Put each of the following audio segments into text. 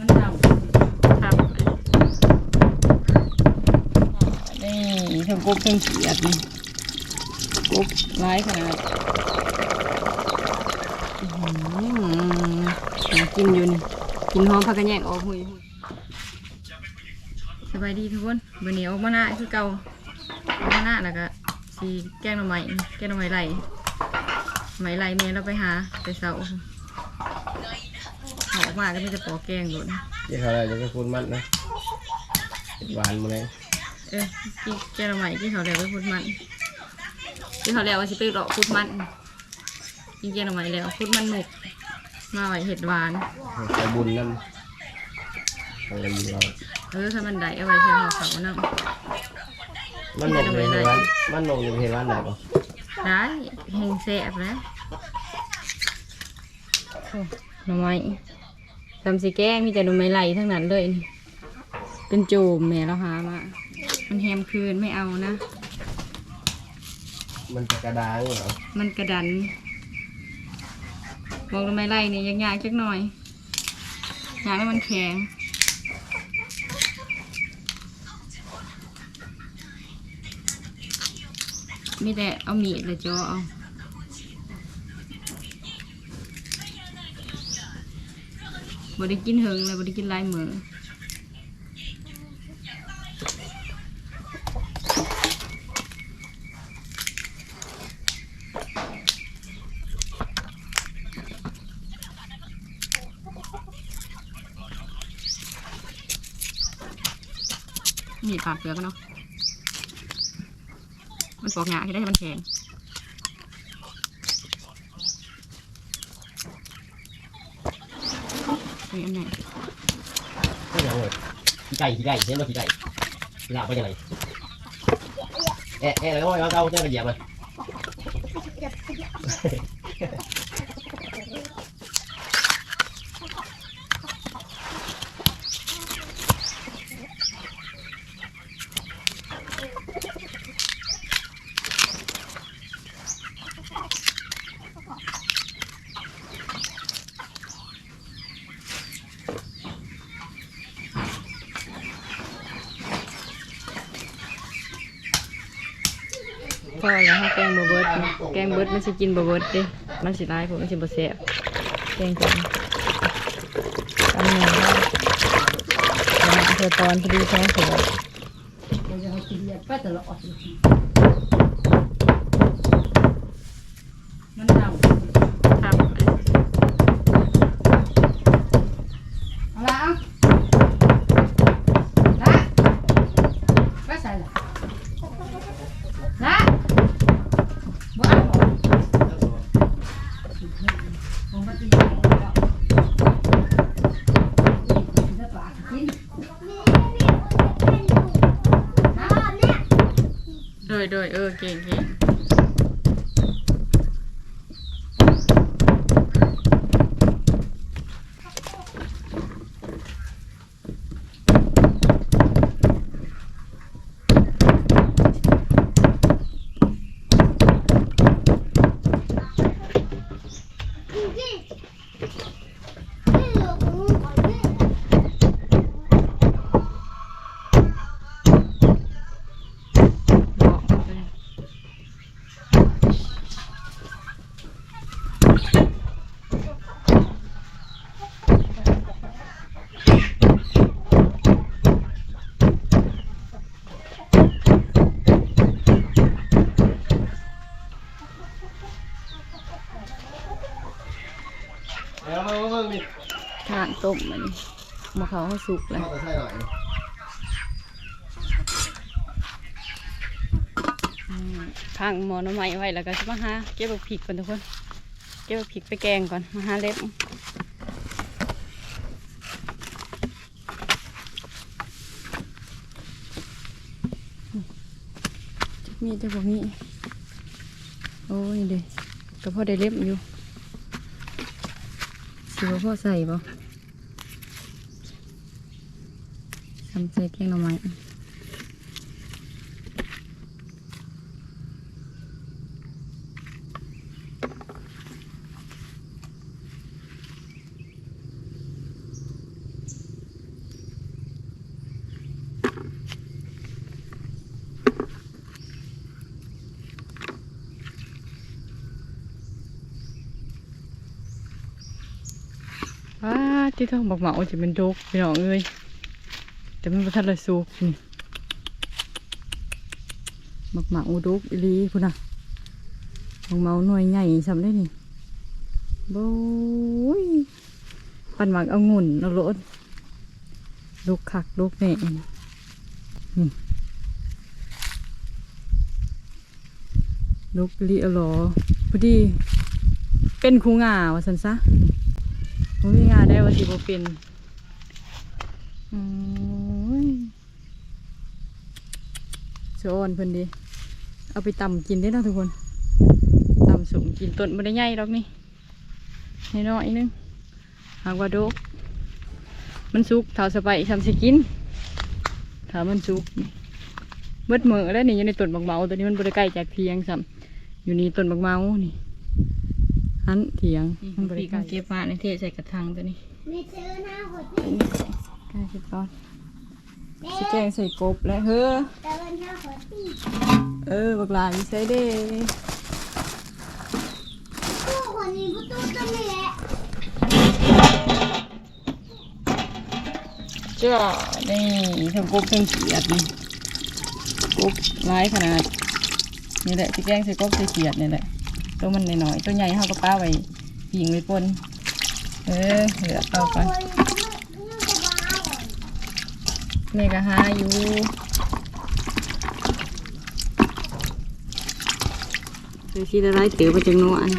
มันเน่าครับนี่ทั้งกุ๊กทั้งเขียดนี่กุ๊กร้ายขนาดกินอยู่นี่กินหอมผักกระแยงออกหุยสบายดีทุกคนวันนี้ออกมาหน้าคือเก่าออกมาหน้าแล้วก็สีแกงหน่อไม้แกงหน่อไม้ไหลไหมไหลเมย์เราไปหาไปเสา เอาออกมาก็ไมแต่จะปอแกงหล่นยี่ห้ออะไรจะเป็นคุณมันนะหวานมาเลยเออกินแกงหน่อไม้กินเขาวแล้วไปพูดมันกินเขาวแล้วว่าสิไปเลาะพูดมันกินแกงหน่อไม้แล้วพูดมันหมกมาไว้เห็ดหวานใส่บุญนั่นอะไรอยู่เราเออถ้ามันได้เอาไว้เที่ยวเขาเขานั่งมันลงในเทวันมันลงในเทวันไหนปะได้แห้งแซ่บแล้วโอ้หน่อไม้ ทำสิแกงมีแต่หน่อไม้ไหลทั้งนั้นเลยนี่เป็นโจมแม่เราหามามันแฮมคืนไม่เอานะ มันจะกระด้างเหรอมันกระดันบอกทำไมไล่เนี่ยยากๆจักหน่อยยากแล้วมันแข็งมีแต่เอามีดเลยจ้อเอา บได้กินเหิงเลยบได้กินลายมือมีดปาดเปลือกมันเนาะ มันปอกหงาให้ได้ให้มันแข็ง อันไหนก็ยังเลยขี้ไก่ขี้ไก่เห็นไหมขี้ไก่ขี้ลาบไปยังไงเอ๊ะเอ๊ะแล้วก็เอาเจ้ากระเหยียบเลย พอแล้วค่ะแกงบะเบิดนี่แก งเบิดมันสิกินบะเบิดดิมันสิร้ายผมมันสิบะแซ่บแกงกันตำแหน่งเธอตอนพอดีท้องสวยเดี๋ยวจะเอากินเลือดไปตลอดมันเน่า ครับ เอาละเอาละไปใส่ละละบ่เอาบ่ผมมากินแล้วจะปากกิน โดยโดยเออเก่งเก่ง บอกเลย แล้วมันมันมี ทาน ต้มมันมะเขาให้สุกแล้วเข้าไปใส่หน่อยข้างหมอหน้ำไม้ไว้แล้วก็จะมาหาเก็บบักผิกก่อนทุกคน เก็บบักผิกไปแกงก่อน มาหาเล็บจักมีแต่บอกนี้ โอ้ยเด็กก็พอได้เล็บอยู่สิว่าพ่อใส่บ่ ทำเจแกงหน่อไม้ที่ท้องบักเหมาจะเป็นโรคพี่น้องเอ้ย แต่มันบ่ทันละสุกนี่บักหมาดกอีลีพุ่นน่ะบักเหมาหน่วยใหญ่ซำได้นี่โบ้ยปั่นหมักเอางุ่นเอาโลดลูกคักลูกแม่นี่ลูกลีอาหรอพอดี เป็นคูงาว่าสันซะบ่มีงาได้ว่าสิบ่เป็นอ้ย โซอนเพิ่นดิเอาไปตำกินได้เนาะทุกคนตำสุกกินต้นบ่ได้ใหญ่ดอกนี่น้อยๆนึงหากว่าโดกมันสุกเท่าสไปทำสิกินถ้ามันสุกเบิดมือแล้วนี่อยู่ในต้นบักเมาตัวนี้มันบ่ได้ใกล้จากเทียงซ้ำอยู่นี่ต้นบักเมานี่หันเถียงมันบริการเก็บมาในเทใส่กระถางตัวนี้ไม่ซื้อหน้าหัวใกล้สิบตอน สิแกงใส่กบและเฮ้อเออบักลามีใส่เด้ตู้คนนี้ก็ตู้ตัวนี้แหละจ้านี่ทั้งกบทั้งเขียดนี่กบร้ายขนาดนี่แหละสิแกงใส่กบใส่เขียดนี่แหละตัวมันหน่อยๆตัวใหญ่เท่ากับป้าไว้ปิ่งไว้ปนเออเหลือเอาไป ตัวนี้ก็ไม่ไม่สบายอะ แม่ก็หาอยู่เดี๋ยวคิดอะไรเตี๋ยวไปจังโนอัน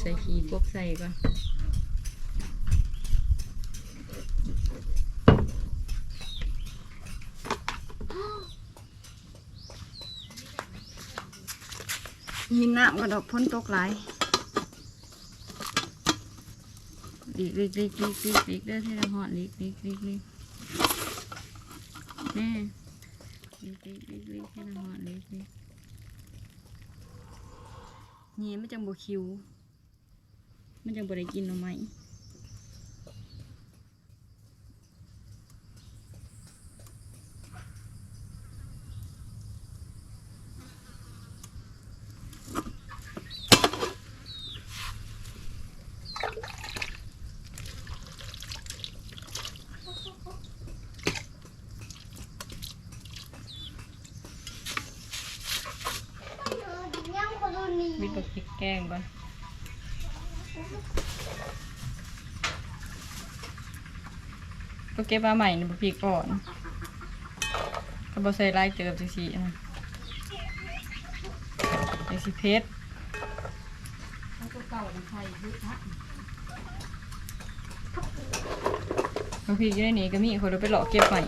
ใส่ขี้พวกใส่ก่อนยินน้ำก็ดอกพ้นตกไหลาย ลิกลิกลิกลิกลิกลิกเด้อที่เราหอดลิกลิกลิกลิกแม่ลิกลิกลิกลิกที่เราหอดลิกลิกเนี่ยไม่จังบวคิวไม่จังบวได้กินหน่อไม้ วพริกแกงก่อนก็เก็บมาใหม่ในบุพริกก่อนก็บอใส่ไลายเติบจังสีนะจังสีเพชรตัวเก่ามันใส่ยุทธะบุพริกอยู่ในนี้ก็มีคนเราไปหลอกเก็บใหม่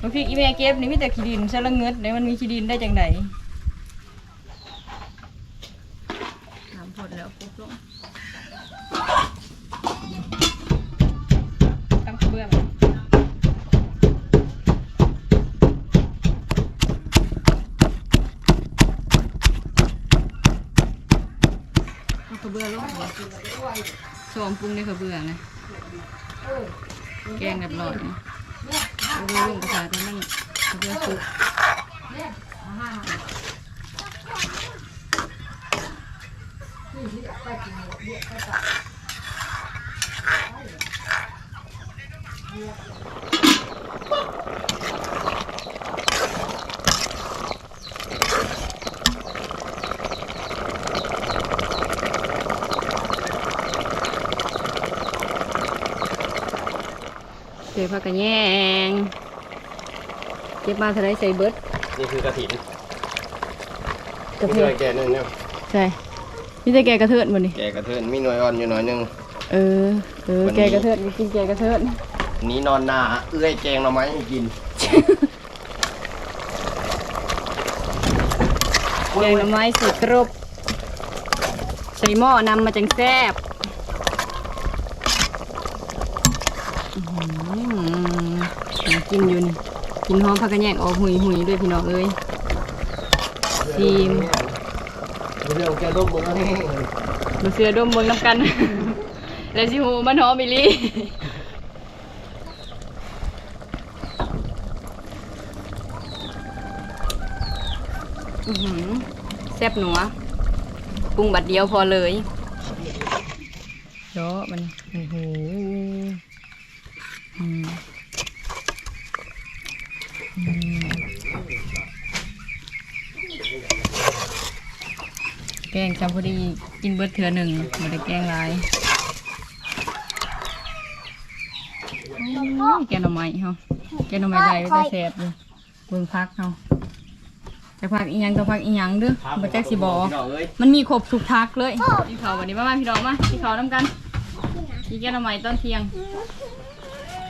บุพริกอีแม่เก็บนี่มีแต่ขี้ดินใช่ละเงิดเนี่ยมันมีขี้ดินได้จังไดถามพดแล้วปุ๊บลงตั้งกระเบื้อง เอากระเบื้อลงสวมปรุงในกระเบื้อนะแกงเรียบร้อยนะกระเบื้อลงกระสาแต่มันกระเบื้อสุกเนี่ยอาหารนี่ที่เอาไปกินเนี่ยเรียกไปตัด เสียผักกระแยงเก็บมาเท่าไรใส่เบิร์ดนี่คือกระถินกระมีเทือน่วนยแก่นึ่งเนี่ยใช่นี่แต่แกกระเทือนบ่นี่แก่กระเทินมีหน่วยอ่อนอยู่หน่อยหนึง เออเออวันนี้ แกกระเทือนกินแกกระเทือนนี้นอนหนาเอื้อยแกงหน่อไม้ให้กินแกงหน่อไม้ใส่กรบใส่หม้อนำมาจังแซ่บอื้อหือน่า กินอยู่นี่กินหอมผักกระแยงออกหุยหุยด้วยพี่น้องเอ้ยทีมเรื่องแกร่มมือให้มาเสือดมเบิ่งน้ำกัน แล้วสิหูมันหอมอีลีอื้อหือแซ่บหนัวปรุงบัดเดียวพอเลยเยอะมันโอ้โหอืมอืมแกงจำพอดีกินเบิดเถื่อหนึ่งไม่ได้แกงหลายอื้อแกงหน่อไม้เฮาแกงหน่อไม้ใหญ่ก็แซ่บเลยเบิ่งพักเฮาจะพักอีหยังก็พักอีหยังเด้อบ่จักสิบอกพี่น้องเอ้ยมันมีครบทุกทักเลยพี่เขาวันนี้มามาพี่น้องมาพี่เขาน้ำกันพี่แกทำไมตอนเที่ยง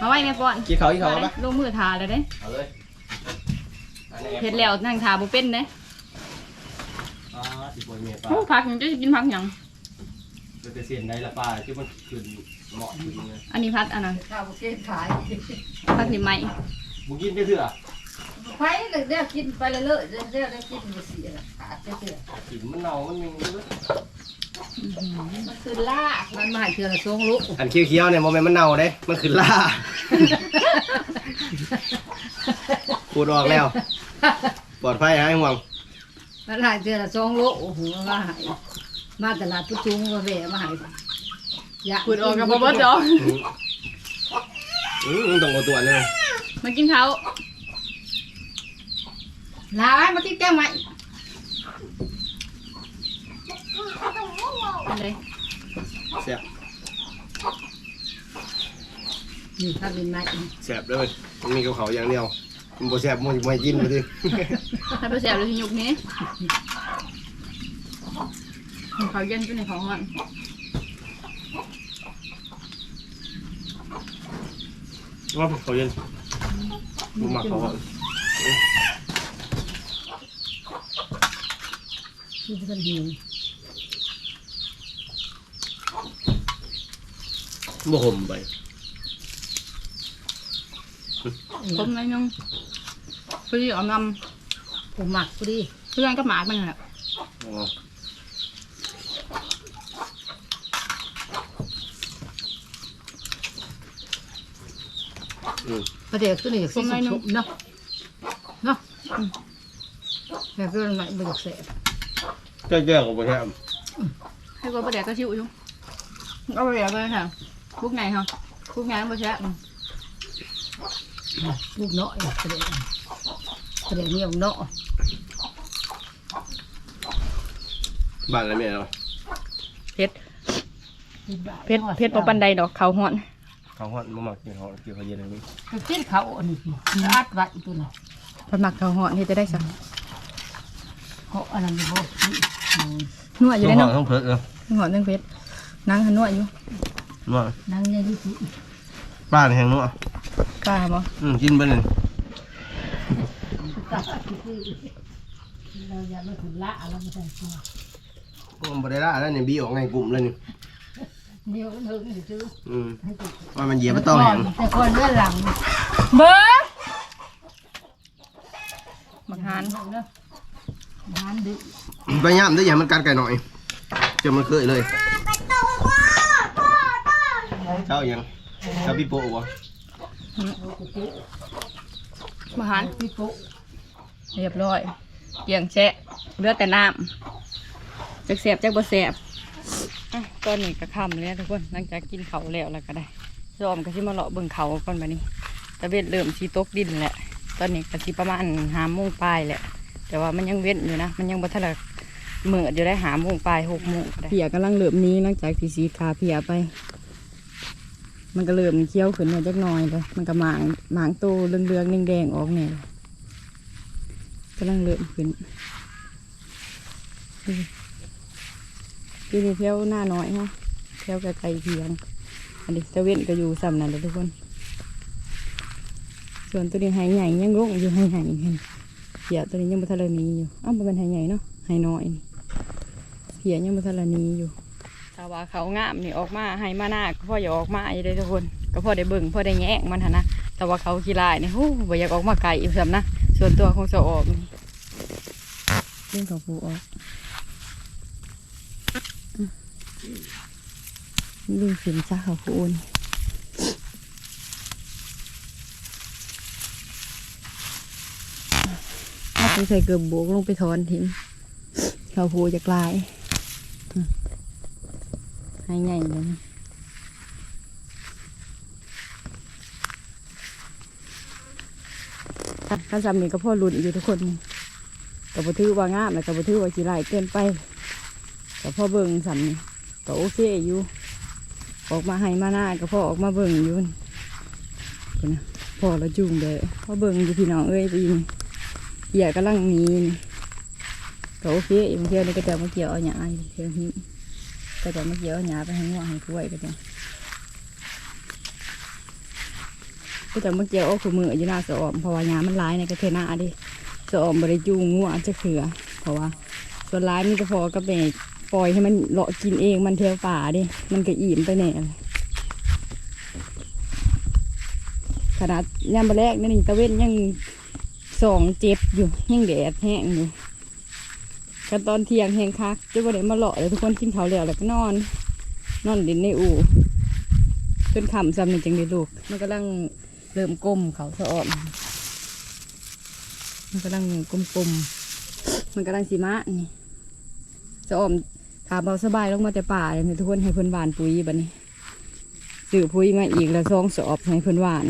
มาไว้แม่ก่อนกินเขากินเขามาปะลงมือทาเลยเด้เอาเลยอันนี้เผ็ดแล้วนั่งทาบุเป็นเด้ อ๋อสิบปวยเมียปลาโอ้พักหยังจะกินพักหยังเป็นเปอร์เซ็นต์ได้ละปลาที่มันขึ้นเหมาะขึ้นเลยอันนี้พัดอันนั้นข้าวเก็บขายพักนี่ไหมบุกินได้เถื่อไปเลยเดี๋ยวกินไปเลยเลยเดี๋ยวเดี๋ยวได้กินบ่เสียขาดจะเสียกินมันเน่ามันมีด้วยมันคือลากมันมาให้เทื่อละสองลูกอันเคี้ยวๆเนี่ยโมเมนต์มันเน่าเด้มันขึ้นล่าพูดออกแล้ว ปลอดภัยให้ห่วง มันให้เทื่อละสองลูกโอ้โหมาให้มาตลาดผู้จุงมาแวะมาให้อยากพูดออกกับบ่เบิดดอกอืมอืมต้องเอาตัวเลยมากินเขาวลาไว้มาที่แก้งไว้อันเลยแซ่บนี่ถ้าเป็นไม้แซ่บเลยมันมีกับเขาวอย่างเดียว มันบ่แซ่บมันไม่กินมาดิถ้าไปแสบเลยที่ยุกนี้เขาเย็นไปในของมันว่าเขาเย็นบุมักเขาอะที่เพิ่นดีบ่ห่มไป ผมอะไรนึงพอดีเอานผมหมักพอดีำเพื่อนก็หมามันแหละอ๋ออืมประเดี๋ยวตัวนี้อยากสิสุกๆเนาะเนาะอืมแบบเรื่องไหนบ่อยากแสบเจ้าเจ้าก็บ่แซ่บให้ก็ประเดี๋ยวก็ชิวอยู่เอาประเดี๋ยวไปค่ะพวกไหนเหรอพวกไหนมันบ่แช่บ ลูกเนาะประเดี๋ยวประเดี๋ยวเงี้ยวเนาะบ้านอะไรแม่เนาะเพชรเพชรเพชรปปันไดดอกเขาหอน เขาฮอดบ่มักกินเขากินเขาเย็นเลยนี่คือกินเขาอันนี้อัดไว้ตัวน่ะพอหมักเขาหอนที่จะได้สักเขาอันนั้นอยู่บ่นวดอยู่ได้เนาะต้องเพิ่นเออหอนเรื่องเพชรนางหันนวดอยู่ว่านั่งเนี่ยดิสิบ้านแห่งนู้นอ่ะกล้าบ่อืมกินไปเลยตัดคือเราอย่ามาถึงละเราไม่ใช่ตัวมันบ่ได้ละแล้วนี่บีออกในกลุ่มเลยนี่เดี๋ยวมันเฮิงอยู่ซื้ออืมว่ามันเหยียบมันต้องแห้งแต่คนเลื่อนหลังเบิ้งบักหานเนาะร้านดึกพยายามด้วยอย่าให้มันกัดไก่หน่อยจนมันเคยเลยไปโตพ่อพ่อพ่อเจ้ายังเจ้าพี่โป้บ่ บักหานพี่ปุ๊เรียบร้อยเกี่ยงแชะเลือดแต่น้ำจักแสบจักบ่แสบอตอนนี้ก็ค่ำแล้วทุกคนหลังจากกินเขาแล้วแล้วก็ได้รอมก็สิมาเลาะเบิ่งเขาก่อนบัดนี้ตะเวนเริ่มสีตกดินแหละ ตอนนี้ก็สิประมาณหาโมงปลายแหละ แต่ว่ามันยังเว้นอยู่นะ มันยังบ่ทันละเมื่ออยได้หาโมงปลายหกโมงเพียกำลังเริ่มนี้หลังจากที่สีขาเพียไป มันก็เริ่มเคี้ยวขึ้นมาจักหน่อยเลยมันก็หมางหมางโตเรืองๆแดงๆออกเนี่ยกำลังเริ่มขึ้นที่นี่เที่ยวหน้าน้อยฮะเที่ยวไกลๆเพียง อันนี้ตะเวนก็อยู่ซ้ำนั่นเลยทุกคน ส่วนตัวนี้หายใหญ่ยังลงอยู่หายใหญ่เห็นเพียตัวนี้ยังบ่ทันลนีอยู่อ้าวมันเป็นหายใหญ่เนาะหายน้อยนี่เพียยังบ่ทันลนีอยู่ ถ้าว่าเขางามนี่ออกมาให้มาหน้าก็พออย่าออกมาอยู่เลยทุกคน ก็พอได้เบิ่งพอได้แงะมันหนนะแต่ว่าเขาขี้ลายนี่ฮู้บ่อยากออกมาไกลอีกสำนะส่วนตัวของเสาออกนี่เรื่องของผูออกอืมลืมสินซะเขาผูนมาไม่ใส่เกือบโบกลงไปถอนทิ้งเขาโพจากลายอืม ให้ใหญ่เลยข้าจำนี่ก็พ่อรุ่นอยู่ทุกคนกับบัถือว่างามแล้วกับบัถือว่ากี่ไรเกินไปกับพ่อเบิ่งสันนี่ก็โอเคอยู่ ออกมาให้มาหน้าก็พ่อออกมาเบิ่งอยู่พุ่นะพ่อละจุ่งเด้อพ่อเบิ่งอยู่พี่น้องเอ้ยปีนเหยียกำลังหนีนี่ก็โอเคอีกบางเที่ยวนี่ก็จะมาเกี่ยวเอาหญ้าอีกเที่ยวนี้ ก็จะมาเยอาหญ้าไปให้งัวให้กล้วยก็จะก็จะมาเกี่ยวเอาขมืออยู่หน้าสออมเพราะว่าหญ้ามันร้ายในกระเทน้าดิสออมบริจูงงัวจะเขือ เพราะว่าส่วนร้ายมันจะพอกับแม่ปล่อยให้มันเลาะกินเองมันเทียวป่าดิมันก็อิ่มไปแน่ขนาดยามมาแรกนี่นเองตะเว้นยังสองเจ็บอยู่ยังแดดแห้งอยู่ กันตอนเที่ยงแหงคักจะบ่ได้มาเลาะเลยทุกคนกินเขาแล้วแล้วก็นอน นอนดินในอู่จนคำซ้ำนี่จังได้ลูก มันกำลังเริ่มก้มเขาสะออนมันกำลังก้มกลมๆมันกำลังสีมะนี่สะออมถามเบาสบายลงมาแต่ป่าเลยทุกคนให้เพิ่นหวานปุ๋ยบัดนี้ซื้อปุ๋ยมาอีกแล้วซองสอบให้เพิ่นหวาน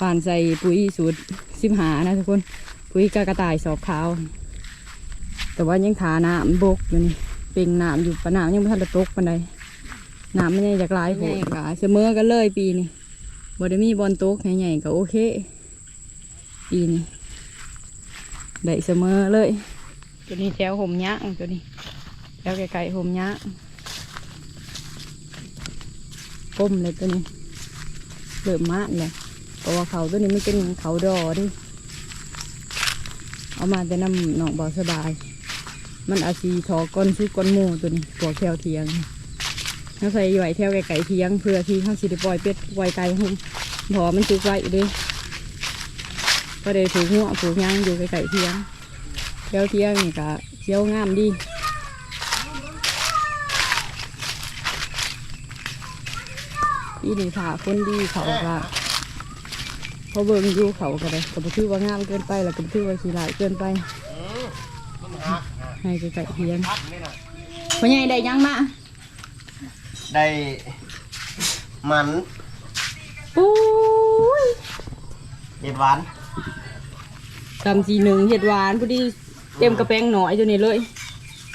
ปานใส่ปุ๋ยสูตรสิบหานะทุกคน ปุ๋ยกากระต่ายสอบขาว แต่ว่ายังขาน้ำบกอยู่นี่เป่งน้ำอยู่ปะน้ำยังไม่ทันจะตกปันใดน้ำมันยังจากหลายโผล่กาเสมอกันเลยปีนี้บ่ได้มีบอลตกใหญ่ๆก็โอเคปีนี้ได้เสมอเลยตัวนี้แถวห่มยะตัวนี้แถวไกลๆห่มยะก้มเลยตัวนี้เริ่มมากเลยเพราะว่าเขาตัวนี้ไม่เป็นเขาดอดิเอามาแต่น้ำหนองบ่อสบาย มันอาซีทอก้อนซื้อก้อนหมูตัวนี้ปวกแถวเทียงเขาใส่ไหวแถวไก่เทียง เพื่อที่เขาสิได้ปล่อยเป็ดไวไก่หุ่มพอมันจุกไว้เดิก็ได้ถูกหัวผูกยางอยู่ไก่เทียงแถวเทียงนี่ก็เคี้ยวงามดีอีนี่ค่ะคนดีเขาก็พอเบิ่งอยู่เขาก็ได้ก็บ่ถือว่างามเกินไปแล้วก็บ่ถือว่าขี้ร้ายเกินไป ให้ไก่ๆเทียงพ่อใหญ่ได้ยังมาได้มันปุ้ยเห็ดหวานตำสีหนึ่งเห็ดหวานพอดีเต็มกระแปงหน่อยตัวนี้เลย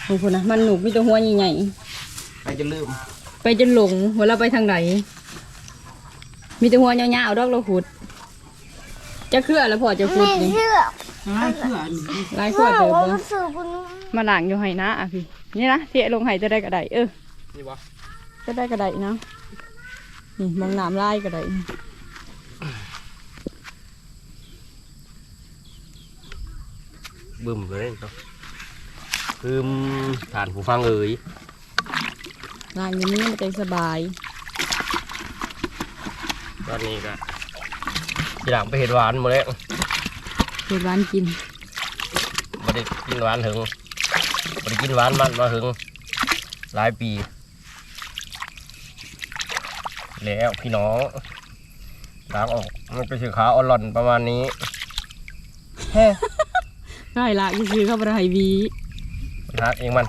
โอ้โหนะมันหนุกมีแตัวหัวใหญ่ไปจะลืมๆไปจนหลงเวลาไปทางไหนมีแตัวหัวยาวๆดอกเราขุดจะเคลื่อแล้วพอจะขุดแม่นี่เชื่อห ลายเขื่อนลายพ่ขอวดเดิมว่าเบิ่มังนสื่อบุญมาหลังอยู่ให้นะอะพี่ นี่นะเทลงให้จะได้กระไดเออนี่วะจะได้กระไดเนาะนี่มองน้ำลายกระไดบึ้มเลยเนาะบึ้มฐานผู้ฟังเอ๋ยลายอย่างนี้มันจะสบาย ตอนนี้ก็ทีหลังไปเห็ดหวานหมดแล้ว เห็ดหวานกินไม่ได้กินหวานถึงไม่ได้กินหวานมันมาถึงหลายปี แล้วพี่น้องล้างออกมันเป็นสีขาวอ่อนหล่อนประมาณนี้ได้ละซื้อเข้าไปให้บีมันหักเองมัน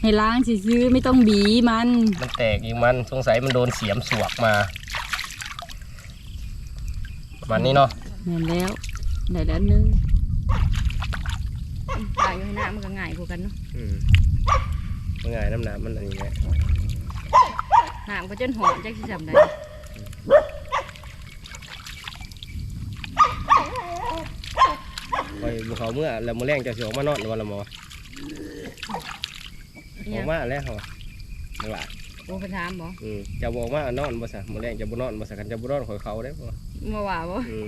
ให้ล้างซื้อๆไม่ต้องบีมัน มันแตกเองมันสงสัยมันโดนเสียมสวกมาประมาณนี้เนาะเห็นแล้ว ได้แล้วนึงตายอยู่ให้หน้ามันก็ง่ายกว่ากันเนาะอืมมันง่ายน้ำหนามันอะไรอย่างเงี้ยหน้ามันก็จนหอมจักสิจำได้คอยบุเขาเมื่อแล้วมือแรงจะเสียออกมานอนวันละหมอออกมาแล้วเหรอมึงหลายโอ้เพิ่นถามบ่อืมจะบอกว่านอนบ่ซะมือแรงจะบ่นอนบ่ซะกันจะบ่นอนคอยเขาได้บ่มาว่าบ่อืม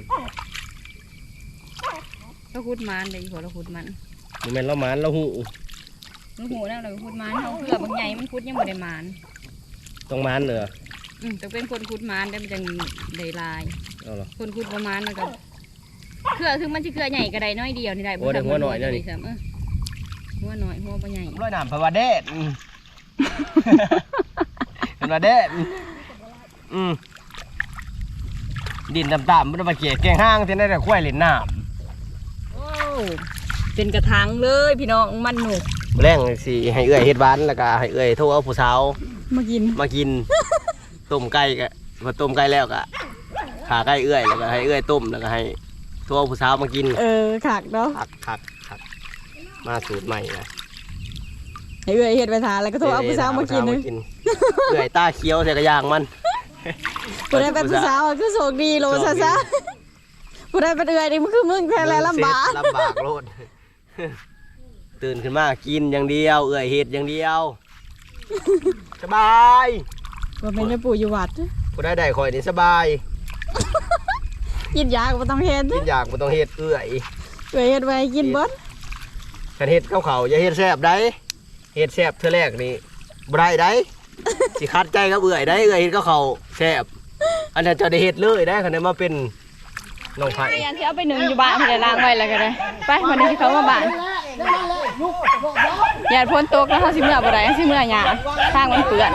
เราขุดมันได้อีกบ่เราขุดมันมันแม่นเราหมานเราหูมันหูแล้วเราขุดมันเฮาเพื่อบางใหญ่มันขุดยังบ่ได้มันต้องหมานเด้ออืมต้องเป็นคนขุดมันได้มันจังได้ลาย เอาเหรอ คนขุดประมาณมันก็เครือถึงมันสิเครือใหญ่ก็ได้น้อยเดียวนี่ได้โอ้ได้หัวหน่อยแล้วนี่ ซ้ำเออหัวหน่อยหัวบ่ใหญ่ร้อยน้ำเพราะว่าแดดอืมเป็นว่าแดดอืมดินต่ำๆมันมาเกี่ยแกงห้างที่นั่นแต่ควายเล่นน้ำโอ้ เป็นกระถางเลยพี่น้องมันหนุกแรงสิให้เอื้อยเฮ็ดหวานแล้วก็ให้เอื้อยโทรเอาผู้สาวมากินมากิน ต้มไก่ก็พอต้มไก่แล้วก็ขาไก่เอื้อยแล้วก็ให้เอื้อยต้มแล้วก็ให้โทรเอาผู้สาวมากินเออขากเนาะคักคักคักมาสูตรใหม่นะให้เอื้อยเฮ็ดไปทานแล้วก็โทรเอาผู้สาวมากินเอนึงเอื้อยตาเคี้ยวใส่กระยางมันผู้ใดเป็นผู้สาวอะคือโชคดีโลซะซะ ผู้ใดเป็นเอื้อยนี่มันคือมึงแท้แล้วลำบากลำบากโลด ตื่นขึ้นมากินอย่างเดียว เอื้อยเฮ็ดอย่างเดียว สบายว่าเป็นแม่ปู่อยู่วัดผู้ได้ได้คอยนี่สบาย กินยาก็บ่ต้องเฮ็ดกินอยากบ่ต้องเฮ็ดเอื้อยเอื้อยเฮ็ดไว้กินเบิดคันเฮ็ดข้าวเขาอย่าเฮ็ดแซ่บได้เฮ็ดแซ่บเทื่อแรกนี่บ่ได้ได้สิคัดใจกับเอื้อยได้เอื้อยเฮ็ดข้าวเขาแซ่บอันนั้นจะได้เฮ็ดเลยได้คันได้มาเป็น น้องไผ่พยายามที่เอาไปหนึ่งอยู่บ้านเพิ่นได้ล้างไว้แล้วก็ได้ไปวันนี้สิเขามาบ้านญาติพ้นตกแล้วเฮาสิเมื่อบ่ได้สิเมื่อหยาทางมันเปื้อน